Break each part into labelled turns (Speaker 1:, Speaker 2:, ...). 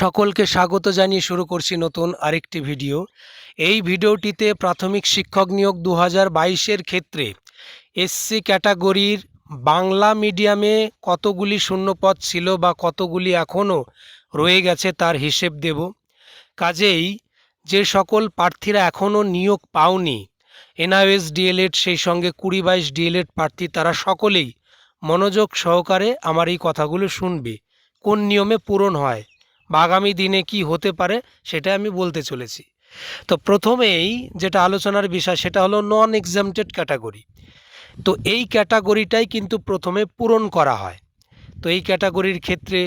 Speaker 1: সকলকে স্বাগত জানিয়ে শুরু করছি নতুন আরেকটি ভিডিও। এই ভিডিওটিতে প্রাথমিক শিক্ষক নিয়োগ দু হাজার ক্ষেত্রে এসসি ক্যাটাগরির বাংলা মিডিয়ামে কতগুলি শূন্যপদ ছিল বা কতগুলি এখনও রয়ে গেছে তার হিসেব দেব। কাজেই যে সকল প্রার্থীরা এখনও নিয়োগ পাওনি, এনআইএস ডিএলএড, সেই সঙ্গে কুড়ি বাইশ ডিএলএড প্রার্থী, তারা সকলেই মনোযোগ সহকারে আমার এই কথাগুলো শুনবে। কোন নিয়মে পূরণ হয়? বা আগামী দিনে কি হতে পারে সেটা আমি বলতে চলেছি। তো প্রথমেই যেটা আলোচনার বিষয় সেটা হলো নন এক্সামটেড ক্যাটাগরি তো এই ক্যাটাগরিটাই কিন্তু প্রথমে পূরণ করা হয়। তো এই ক্যাটাগরির ক্ষেত্রে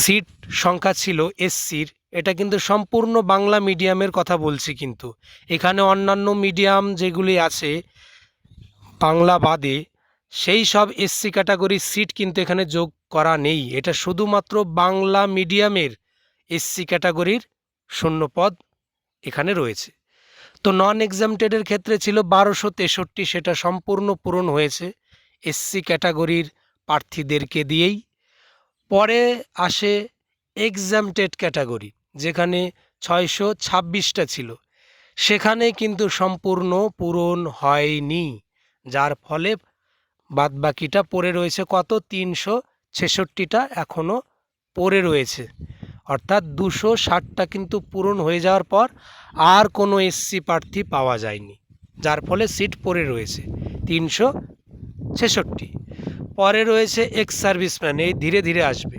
Speaker 1: সিট সংখ্যা ছিল এসসির এটা কিন্তু সম্পূর্ণ বাংলা মিডিয়ামের কথা বলছি কিন্তু। এখানে অন্যান্য মিডিয়াম যেগুলি আছে, বাংলা বাদে সেই সব এসসি ক্যাটাগরির সিট কিন্তু এখানে যোগ করা নেই। এটা শুধুমাত্র বাংলা মিডিয়ামের এসসি ক্যাটাগরির শূন্যপদ এখানে রয়েছে। তো নন এক্সামটেডের ক্ষেত্রে ছিল বারোশো তেষট্টি, সেটা সম্পূর্ণ পূরণ হয়েছে এসসি ক্যাটাগরির প্রার্থীদেরকে দিয়েই। পরে আসে এক্সামটেড ক্যাটাগরি যেখানে ছয়শো ছাব্বিশটা ছিল। সেখানে কিন্তু সম্পূর্ণ পূরণ হয়নি, যার ফলে বাদবাকিটা পড়ে রয়েছে কত? তিনশো ছেষট্টিটা এখনও পড়ে রয়েছে। অর্থাৎ দুশো ষাটটা কিন্তু পূরণ হয়ে যাওয়ার পর আর কোনো এসসি প্রার্থী পাওয়া যায়নি, যার ফলে সিট পড়ে রয়েছে তিনশো ছেষট্টি। পরে রয়েছে এক্স সার্ভিসম্যান এই ধীরে ধীরে আসবে।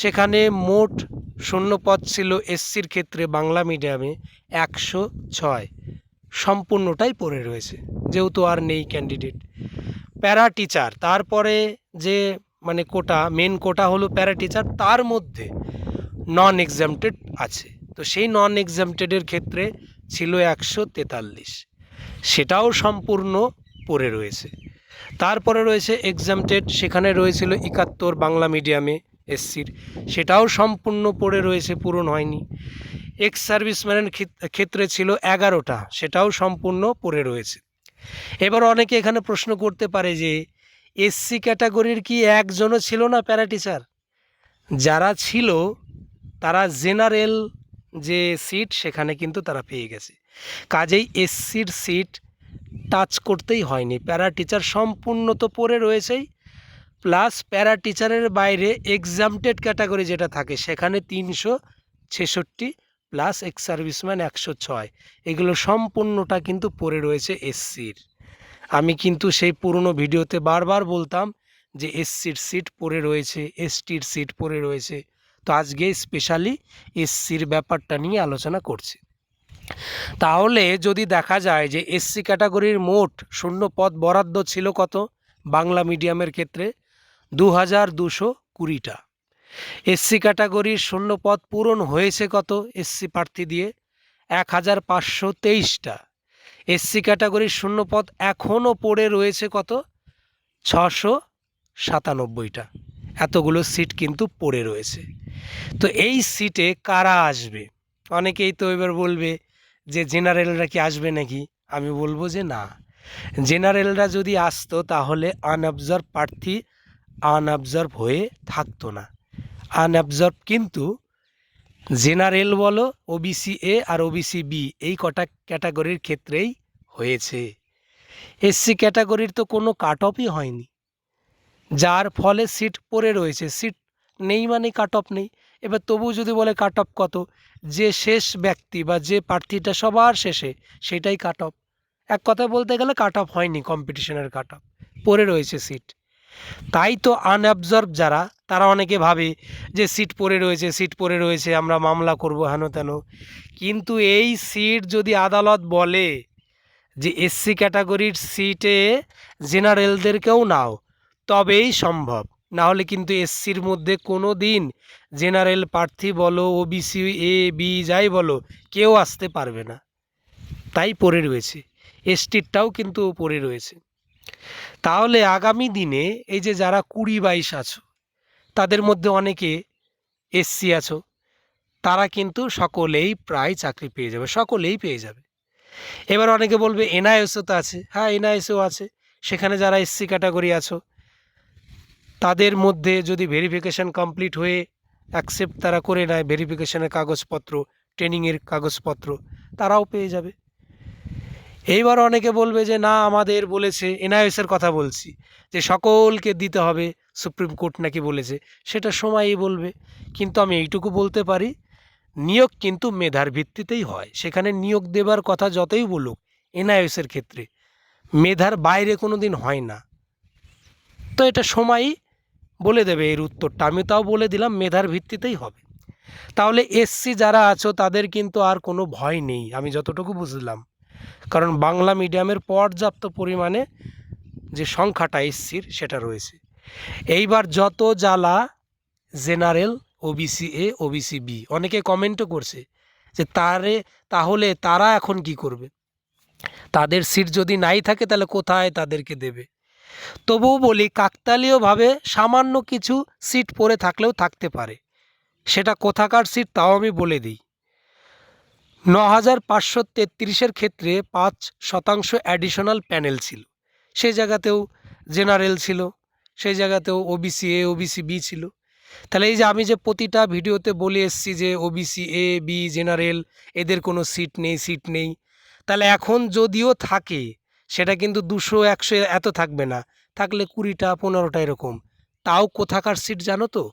Speaker 1: সেখানে মোট শূন্য শূন্যপদ ছিল এসসির ক্ষেত্রে বাংলা মিডিয়ামে একশো ছয়। সম্পূর্ণটাই পড়ে রয়েছে, যেহেতু আর নেই ক্যান্ডিডেট প্যারা টিচার, তারপরে যে মানে কোটা মেন কোটা হলো প্যারা টিচার, তার মধ্যে নন এক্সামটেড আছে। তো সেই নন এক্সামটেডের ক্ষেত্রে ছিল একশো তেতাল্লিশ। সেটাও সম্পূর্ণ পড়ে রয়েছে। তারপরে রয়েছে এক্সামটেড সেখানে রয়েছিল একাত্তর, বাংলা মিডিয়ামে এসসির। সেটাও সম্পূর্ণ পড়ে রয়েছে, পূরণ হয়নি। এক্স সার্ভিসম্যানের ক্ষেত্রে ছিল এগারোটা, সেটাও সম্পূর্ণ পড়ে রয়েছে। এবার অনেকে এখানে প্রশ্ন করতে পারে যে, এসসি ক্যাটাগরির কি একজনও ছিল না প্যারা টিচার? যারা ছিল, তারা জেনারেল যে সিট, সেখানে কিন্তু তারা পেয়ে গেছে। কাজেই এসসির সিট টাচ করতেই হয়নি। প্যারা টিচার সম্পূর্ণ তো পড়ে রয়েছেই। প্লাস প্যারা টিচারের বাইরে এক্সামটেড ক্যাটাগরি যেটা থাকে, সেখানে তিনশো ছেষট্টি প্লাস এক্স সার্ভিসম্যান একশো ছয়। এগুলো সম্পূর্ণটা কিন্তু পড়ে রয়েছে এসসির। আমি কিন্তু সেই পুরনো ভিডিওতে বারবার বলতাম যে এসসির সিট পড়ে রয়েছে, এসটির সিট পড়ে রয়েছে। তো আজকে স্পেশালি এসসির ব্যাপারটা নিয়ে আলোচনা করছি। তাহলে যদি দেখা যায় যে এসসি ক্যাটাগরির মোট শূন্য পদ বরাদ্দ ছিল কত? বাংলা মিডিয়ামের ক্ষেত্রে দু হাজার দুশো কুড়িটা। এসসি ক্যাটাগরির শূন্য পদ পূরণ হয়েছে কত? এসসি প্রার্থী দিয়ে এক হাজার পাঁচশো তেইশটা। এসসি ক্যাটাগরির শূন্য পদ এখনও পড়ে রয়েছে কত? ছশো সাতানব্বইটা। এতগুলো সিট কিন্তু পড়ে রয়েছে। তো এই সিটে কারা আসবে? অনেকেই তো এবার বলবে যে জেনারেলরা কি আসবে নাকি? আমি বলব যে না। জেনারেলরা যদি আসতো তাহলে আনঅবজার্ভ প্রার্থী আনঅবজার্ভ হয়ে থাকতো না। আনঅবজার্ভ কিন্তু জেনারেল বলো ওবিসি এ আর ওবিসি বি এই কটা ক্যাটাগরির ক্ষেত্রেই হয়েছে। এসসি ক্যাটাগরির তো কোনো কাট অফই হয়নি। যার ফলে সিট পড়ে রয়েছে। সিট নেই মানে কাট অফ নেই। এবার তবু যদি বলে কাট অফ কত? যে শেষ ব্যক্তি বা যে প্রার্থীটা সবার শেষে, সেটাই কাট অফ এক কথায় বলতে গেলে কাট অফ হয়নি কম্পিটিশনের কাট অফ পড়ে রয়েছে সিট তাই তো আনঅবজার্ভ যারা তারা অনেকে ভাবে যে সিট পড়ে রয়েছে, সিট পড়ে রয়েছে, আমরা মামলা করব হেন তেন। কিন্তু এই সিট যদি আদালত বলে যে এসসি ক্যাটাগরির সিটে জেনারেলদেরকেও নাও, তবেই সম্ভব। না হলে কিন্তু এসসির মধ্যে কোনো দিন জেনারেল প্রার্থী বলো ও ওবিসি এ বি যাই বলো, কেউ আসতে পারবে না। তাই পড়ে রয়েছে। এসটিরটাও কিন্তু পড়ে রয়েছে। তাহলে আগামী দিনে এই যে যারা কুড়ি বাইশ আছো তাদের মধ্যে অনেকে এসসি আছো, তারা কিন্তু সকলেই প্রায় চাকরি পেয়ে যাবে, সকলেই পেয়ে যাবে। এবার অনেকে বলবে এনআইএসও তো আছে। হ্যাঁ এনআইএসও আছে। সেখানে যারা এসসি ক্যাটাগরি আছো, তাদের মধ্যে যদি ভেরিফিকেশান কমপ্লিট হয়ে অ্যাকসেপ্ট তারা করে নেয় ভেরিফিকেশনের কাগজপত্র ট্রেনিংয়ের কাগজপত্র, তারাও পেয়ে যাবে। এইবার অনেকে বলবে যে, না, আমাদের বলেছে এনআইএসের কথা বলছি, যে সকলকে দিতে হবে সুপ্রিম কোর্ট নাকি বলেছে, সেটা সময়ই বলবে। কিন্তু আমি এইটুকু বলতে পারি, নিয়োগ কিন্তু মেধার ভিত্তিতেই হয়। সেখানে নিয়োগ দেবার কথা যতই বলুক এনআইএসের ক্ষেত্রে মেধার বাইরে কোনো দিন হয় না। তো এটা সময়ই বলে দেবে এর উত্তরটা। আমি তাও বলে দিলাম, মেধার ভিত্তিতেই হবে। তাহলে এসসি যারা আছো, তাদের কিন্তু আর কোনো ভয় নেই, আমি যতটুকু বুঝলাম। কারণ বাংলা মিডিয়ামের পর্যাপ্ত পরিমাণে যে সংখ্যাটা এসসির সেটা রয়েছে। এইবার যত জ্বালা general OBC A OBC B অনেকে কমেন্টও করছে যে তারে, তাহলে তারা এখন কি করবে? তাদের সিট যদি নাই থাকে তাহলে কোথায় তাদেরকে দেবে? তবুও বলি, কাকতালীয়ভাবে সামান্য কিছু সিট পরে থাকলেও থাকতে পারে। সেটা কোথাকার সিট তাও আমি বলে দিই। ন হাজার পাঁচশো তেত্রিশের ক্ষেত্রে পাঁচ শতাংশ অ্যাডিশনাল প্যানেল ছিল। সেই জায়গাতেও জেনারেল ছিল। সেই জায়গাতেও ওবিসি এ ওবিসি বি ছিল। তাহলে এই যে আমি যে প্রতিটা ভিডিওতে বলে এসছি যে ওবিসি এ বি জেনারেল এদের কোনো সিট নেই সিট নেই। তাহলে এখন যদিও থাকে, সেটা কিন্তু দুশো, একশো এত থাকবে না। থাকলে কুড়িটা, পনেরোটা এরকম। তাও কোথাকার সিট জানো তো?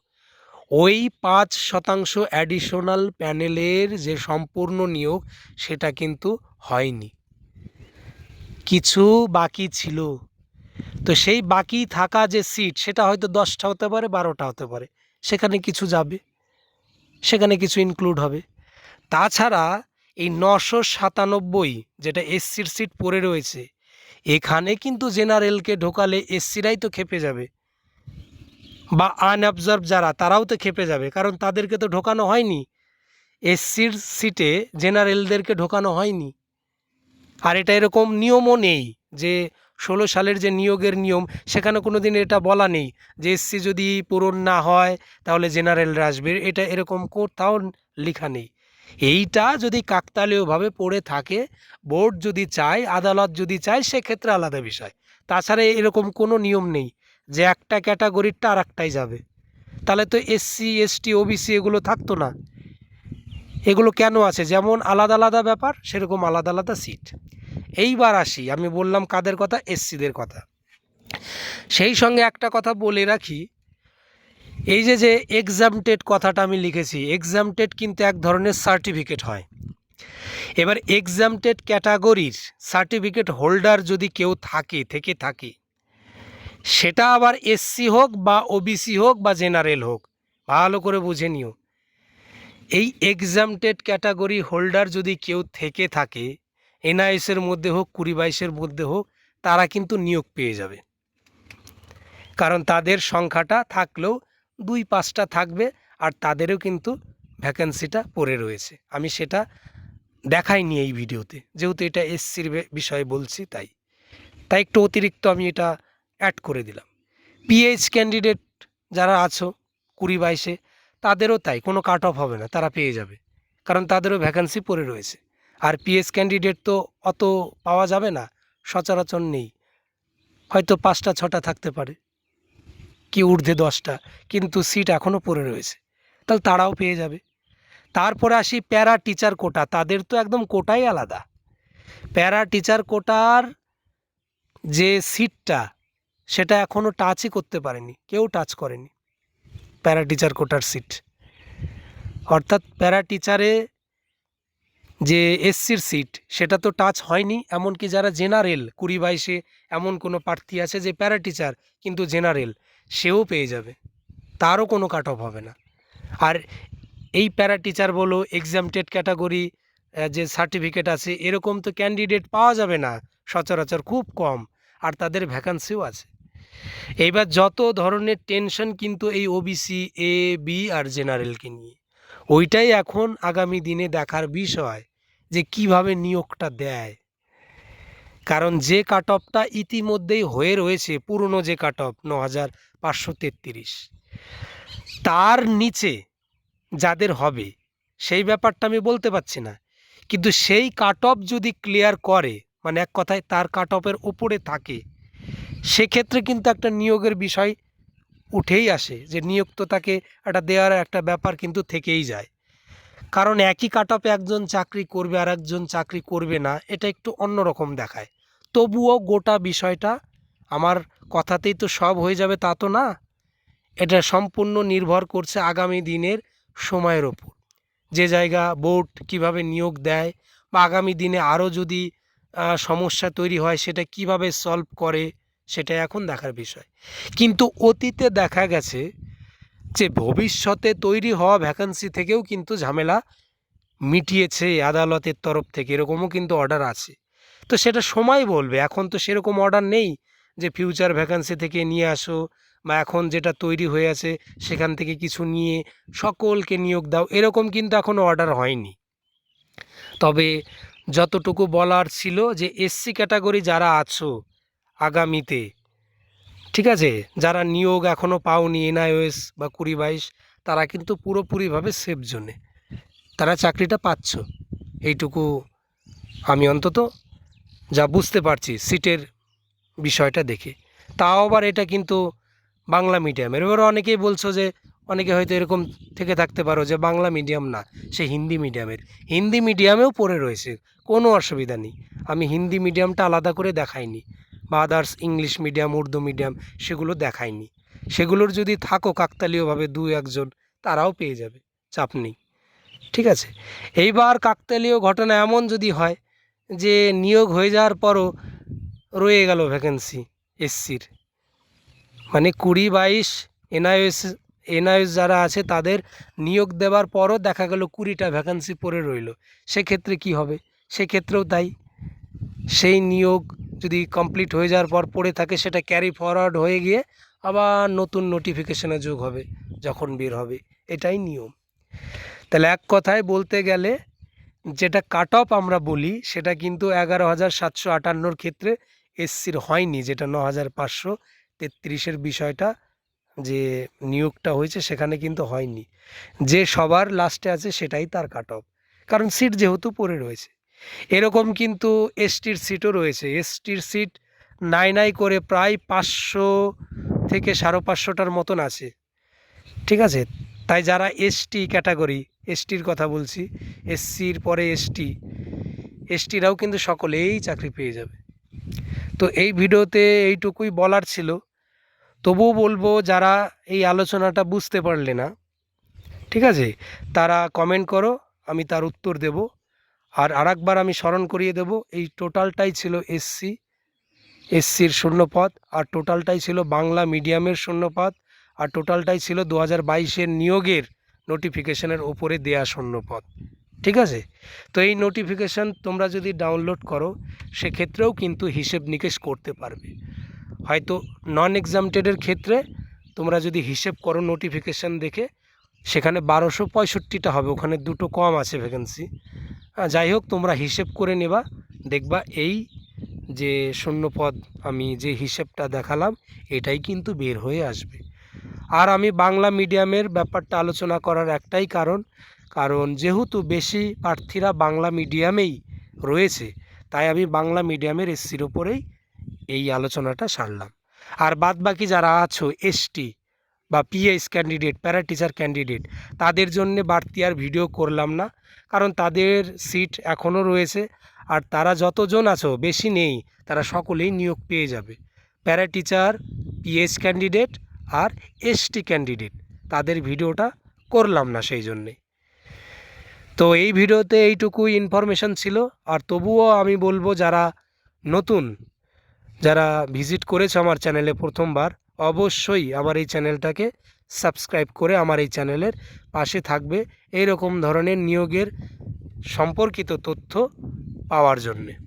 Speaker 1: ওই পাঁচ শতাংশ অ্যাডিশনাল প্যানেলের যে সম্পূর্ণ নিয়োগ, সেটা কিন্তু হয়নি। কিছু বাকি ছিল। তো সেই বাকি থাকা যে সিট সেটা হয়তো দশটা হতে পারে, বারোটা হতে পারে। সেখানে কিছু যাবে, সেখানে কিছু ইনক্লুড হবে। তাছাড়া এই নশো সাতানব্বই যেটা এসসির সিট পড়ে রয়েছে, এখানে কিন্তু জেনারেলকে ঢোকালে এসসিরাই তো খেপে যাবে। বা আনঅবজার্ভ যারা, তারাও তো খেপে যাবে, কারণ তাদেরকে তো ঢোকানো হয়নি। এসসির সিটে জেনারেলদেরকে ঢোকানো হয়নি। আর এটা এরকম নিয়মও নেই যে ষোলো সালের যে নিয়োগের নিয়ম, সেখানে কোনো দিন এটা বলা নেই যে এসসি যদি পূরণ না হয়, তাহলে জেনারেলরা আসবে। এটা এরকম কোথাও লেখা নেই। এইটা যদি কাকতালীয়ভাবে পড়ে থাকে, বোর্ড যদি চায়, আদালত যদি চায়, সেক্ষেত্রে আলাদা বিষয়। তাছাড়া এরকম কোনো নিয়ম নেই যে একটা ক্যাটাগরিরটা আর একটাই যাবে। তাহলে তো এসসি এসটি ওবিসি এগুলো থাকতো না। এগুলো কেন আছে? যেমন আলাদা আলাদা ব্যাপার, সেরকম আলাদা আলাদা সিট। এইবার আসি, আমি বললাম কাদের কথা? এসসিদের কথা। সেই সঙ্গে একটা কথা বলে রাখি, এই যে যে এক্সামটেড কথাটা আমি লিখেছি এক্সামটেড কিন্তু এক ধরনের সার্টিফিকেট হয়। এবার এক্সামটেড ক্যাটাগরির সার্টিফিকেট হোল্ডার যদি কেউ থাকে, থেকে থাকে, সেটা আবার এসসি হোক বা ওবিসি হোক বা জেনারেল হোক, ভালো করে বুঝে নিও। এই এক্সামটেড ক্যাটাগরি হোল্ডার যদি কেউ থেকে থাকে এনআইএসের মধ্যে হোক, কুড়ি বাইশের মধ্যে হোক, তারা কিন্তু নিয়োগ পেয়ে যাবে। কারণ তাদের সংখ্যাটা থাকলেও দুই পাঁচটা থাকবে আর তাদেরও কিন্তু ভ্যাকেন্সিটা পড়ে রয়েছে। আমি সেটা দেখাইনি এই ভিডিওতে। যেহেতু এটা এসসির বিষয়ে বলছি তাই। তাই একটু অতিরিক্ত আমি এটা অ্যাড করে দিলাম। পিএইচ ক্যান্ডিডেট যারা আছো, কুড়ি বাইশে, তাদেরও তাই। কোনো কাট অফ হবে না। তারা পেয়ে যাবে। কারণ তাদেরও ভ্যাকান্সি পড়ে রয়েছে। আর পিএস ক্যান্ডিডেট তো অত পাওয়া যাবে না, সচরাচর নেই। হয়তো পাঁচটা, ছটা থাকতে পারে। কি ঊর্ধ্বে দশটা, কিন্তু সিট এখনও পড়ে রয়েছে। তাহলে তারাও পেয়ে যাবে। তারপরে আসি প্যারা টিচার কোটা, তাদের তো একদম কোটাই আলাদা। প্যারা টিচার কোটার যে সিটটা সেটা এখনও টাচই করতে পারেনি, কেউ টাচ করেনি। প্যারা টিচার কোটার সিট অর্থাৎ প্যারা টিচারে যে এসসির সিট সেটা তো টাচ হয়নি, এমনকি যারা জেনারেল কুড়ি বাইশে এমন কোনো প্রার্থী আছে যে প্যারা টিচার কিন্তু জেনারেল সেও পেয়ে যাবে। তারও কোনো কাট অফ হবে না। আর এই প্যারা টিচার বলো এক্সামটেড ক্যাটাগরি যে সার্টিফিকেট আছে, এরকম তো ক্যান্ডিডেট পাওয়া যাবে না, সচরাচর খুব কম, আর তাদের ভ্যাকান্সিও আছে। এইবার যত ধরনের টেনশন কিন্তু এই ওবিসি এ বি আর জেনারেলকে নিয়ে। ওইটাই এখন আগামী দিনে দেখার বিষয় যে কীভাবে নিয়োগটা দেয়। কারণ যে কাট অফটা ইতিমধ্যেই হয়ে রয়েছে, পুরনো যে কাট অফ ন হাজার পাঁচশো তেত্রিশ, তার নিচে যাদের হবে, সেই ব্যাপারটা আমি বলতে পারছি না। কিন্তু সেই কাট অফ যদি ক্লিয়ার করে মানে এক কথায় তার কাট অফের ওপরে থাকে, সেক্ষেত্রে কিন্তু একটা নিয়োগের বিষয় উঠেই আসে যে নিয়োগ তো তাকে একটা দেওয়ার একটা ব্যাপার কিন্তু থেকেই যায়। কারণ একই কাট একজন চাকরি করবে আর একজন চাকরি করবে না, এটা একটু অন্যরকম দেখায়। তবুও গোটা বিষয়টা আমার কথাতেই তো সব হয়ে যাবে তা তো না। এটা সম্পূর্ণ নির্ভর করছে আগামী দিনের সময়ের ওপর। যে জায়গা বোর্ড কীভাবে নিয়োগ দেয় বা আগামী দিনে আরও যদি সমস্যা তৈরি হয় সেটা কীভাবে সলভ করে সেটা এখন দেখার বিষয়। কিন্তু অতীতে দেখা গেছে যে ভবিষ্যতে তৈরি হওয়া ভ্যাকান্সি থেকেও কিন্তু ঝামেলা মিটিয়েছে আদালতের তরফ থেকে, এরকমও কিন্তু অর্ডার আছে। তো সেটা সময় বলবে, এখন তো সেরকম অর্ডার নেই যে ফিউচার ভ্যাকান্সি থেকে নিয়ে আসো বা এখন যেটা তৈরি হয়ে আছে সেখান থেকে কিছু নিয়ে সকলকে নিয়োগ দাও, এরকম কিন্তু এখনও অর্ডার হয়নি। তবে যতটুকু বলার ছিল যে এসসি ক্যাটাগরি যারা আছো আগামীতে। ঠিক আছে? যারা নিয়োগ এখনও পাওনি, এনআইওএস বা কুড়ি বাইশ, তারা কিন্তু পুরোপুরিভাবে সেফ জোনে। তারা চাকরিটা পাচ্ছ। এইটুকু আমি অন্তত যা বুঝতে পারছি সিটের বিষয়টা দেখে। তাও আবার এটা কিন্তু বাংলা মিডিয়ামের এবার অনেকেই বলছো যে, অনেকে হয়তো এরকম থেকে থাকতে পারো যে, বাংলা মিডিয়াম না, সে হিন্দি মিডিয়ামের। হিন্দি মিডিয়ামেও পড়ে রয়েছে, কোনো অসুবিধা নেই। আমি হিন্দি মিডিয়ামটা আলাদা করে দেখাইনি। বা others English medium Urdu medium সেগুলো দেখায়নি। সেগুলোর যদি থাকো কাকতালীয়ভাবে দু একজন, তারাও পেয়ে যাবে, চাপ নেই। ঠিক আছে? এইবার কাকতালীয় ঘটনা এমন যদি হয় যে নিয়োগ হয়ে যাওয়ার পরও রয়ে গেল ভ্যাকেন্সি এসসির। মানে কুড়ি বাইশ এনআইএস এনআইএস যারা আছে তাদের নিয়োগ দেওয়ার পরও দেখা গেল কুড়িটা ভ্যাকেন্সি পড়ে রইল। সেক্ষেত্রে কি হবে? সেক্ষেত্রেও তাই। সেই নিয়োগ যদি কমপ্লিট হয়ে যাওয়ার পর পড়ে থাকে, সেটা ক্যারি ফরওয়ার্ড হয়ে গিয়ে আবার নতুন নোটিফিকেশনে যোগ হবে, যখন বের হবে। এটাই নিয়ম। তাহলে এক কথায় বলতে গেলে, যেটা কাট অফ আমরা বলি, সেটা কিন্তু এগারো হাজার সাতশো আটান্নর ক্ষেত্রে এসসির হয়নি, যেটা ন হাজার পাঁচশো তেত্রিশের বিষয়টা যে নিয়োগটা হয়েছে, সেখানে কিন্তু হয়নি। যে সবার লাস্টে আছে, সেটাই তার কাট অফ কারণ সিট যেহেতু পড়ে রয়েছে। এরকম কিন্তু এসটির সিটও রয়েছে। এসটির সিট নাই নাই করে প্রায় পাঁচশো থেকে সাড়ে পাঁচশোটার মতন আছে। ঠিক আছে? তাই যারা এসটি ক্যাটাগরি, এসটির কথা বলছি, এসসির পরে এসটি, এসটিরাও কিন্তু সকলেই চাকরি পেয়ে যাবে। তো এই ভিডিওতে এইটুকুই বলার ছিল। তবুও বলব, যারা এই আলোচনাটা বুঝতে পারলে না, ঠিক আছে? তারা কমেন্ট করো, আমি তার উত্তর দেব। আর আরেকবার আমি স্মরণ করিয়ে দেব, এই টোটালটাই ছিল এসসি এসসির শূন্যপদ, আর টোটালটাই ছিল বাংলা মিডিয়ামের শূন্যপদ, আর টোটালটাই ছিল দু হাজার বাইশের নিয়োগের নোটিফিকেশনের ওপরে দেয়া শূন্যপদ। ঠিক আছে? তো এই নোটিফিকেশান তোমরা যদি ডাউনলোড করো, সেক্ষেত্রেও কিন্তু হিসেব নিকেশ করতে পারবে। হয়তো নন এক্সামটেডের ক্ষেত্রে তোমরা যদি হিসেব করো নোটিফিকেশান দেখে, সেখানে বারোশো পঁয়ষট্টিটা হবে, ওখানে দুটো কম আছে ভ্যাকেন্সি যাই হোক, তোমরা হিসেব করে নেবা। দেখবা এই যে শূন্যপদ, আমি যে হিসেবটা দেখালাম, এটাই কিন্তু বের হয়ে আসবে। আর আমি বাংলা মিডিয়ামের ব্যাপারটা আলোচনা করার একটাই কারণ কারণ যেহেতু বেশি প্রার্থীরা বাংলা মিডিয়ামেই রয়েছে, তাই আমি বাংলা মিডিয়ামের এসসির ওপরেই এই আলোচনাটা সারলাম। আর বাদ বাকি যারা আছো, এসটি বা PS candidate para teacher candidate, তাদের জন্যে বাড়তি আর ভিডিও করলাম না। কারণ তাদের সিট এখনও রয়েছে। আর তারা যতজন আছো, বেশি নেই, তারা সকলেই নিয়োগ পেয়ে যাবে। প্যারা টিচার পিএস ক্যান্ডিডেট আর এসটি ক্যান্ডিডেট তাদের ভিডিওটা করলাম না সেই জন্যে। তো এই ভিডিওতে এইটুকুই ইনফরমেশান ছিল। আর তবুও আমি বলব, যারা নতুন, যারা ভিজিট করেছে আমার চ্যানেলে প্রথমবার, অবশ্যই আমার এই চ্যানেলটাকে সাবস্ক্রাইব করে আমার এই চ্যানেলের পাশে থাকবে। এই রকম ধরনের নিয়োগের সম্পর্কিত তথ্য পাওয়ার জন্যে।